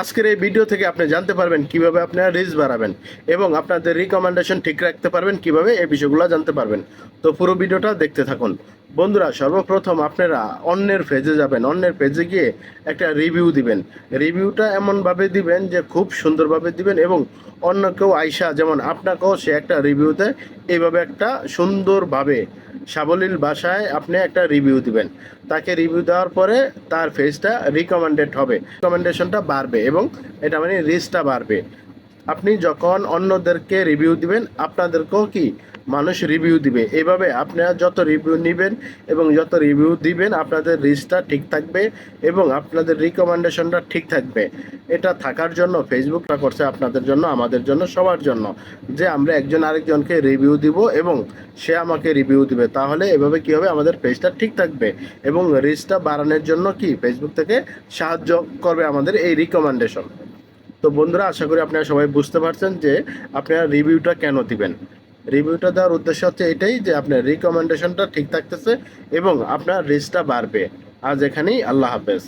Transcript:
আজকের এই ভিডিও থেকে আপনি জানতে পারবেন কীভাবে আপনারা রিচ বাড়াবেন এবং আপনাদের রিকমেন্ডেশন ঠিক রাখতে পারবেন, কীভাবে এই বিষয়গুলো জানতে পারবেন। তো পুরো ভিডিওটা দেখতে থাকুন। বন্ধুরা, সর্বপ্রথম আপনারা অন্যের পেজে যাবেন। অন্যের পেজে গিয়ে একটা রিভিউ দিবেন। রিভিউটা এমনভাবে দিবেন যে খুব সুন্দরভাবে দিবেন এবং অন্য কেউ আইসা, যেমন আপনাকেও সে একটা রিভিউতে এইভাবে একটা সুন্দরভাবে সাবলীল ভাষায় আপনি একটা রিভিউ দিবেন। তাকে রিভিউ দেওয়ার পরে তার ফেজটা রিকমেন্ডেড হবে। রিকমেন্ডেশনটা বাড়বে এবং এটা মানে রিস্কটা বাড়বে। আপনি যখন অন্যদেরকে রিভিউ দিবেন, আপনাদেরকেও কি মানুষ রিভিউ দিবে? এইভাবে আপনারা যত রিভিউ নেবেন এবং যত রিভিউ দিবেন, আপনাদের রিচটা ঠিক থাকবে এবং আপনাদের রিকমেন্ডেশনটা ঠিক থাকবে। এটা থাকার জন্য ফেসবুকটা করছে আপনাদের জন্য, আমাদের জন্য, সবার জন্য। যে আমরা একজন আরেকজনকে রিভিউ দিব এবং সে আমাকে রিভিউ দিবে, তাহলে এভাবে কি হবে? আমাদের পেজটা ঠিক থাকবে এবং রিচটা বাড়ানোর জন্য কি ফেসবুক থেকে সাহায্য করবে আমাদের এই রিকমেন্ডেশন তো বন্ধুরা, আশা করি আপনারা সবাই বুঝতে পারছেন যে আপনারা রিভিউটা কেন দিবেন? রিভিউটা দেওয়ার উদ্দেশ্য হচ্ছে এটাই যে আপনার রিকমেন্ডেশনটা ঠিক থাকতেছে এবং আপনার রিস্কটা বাড়বে। আজ এখানেই, আল্লাহ হাফেজ।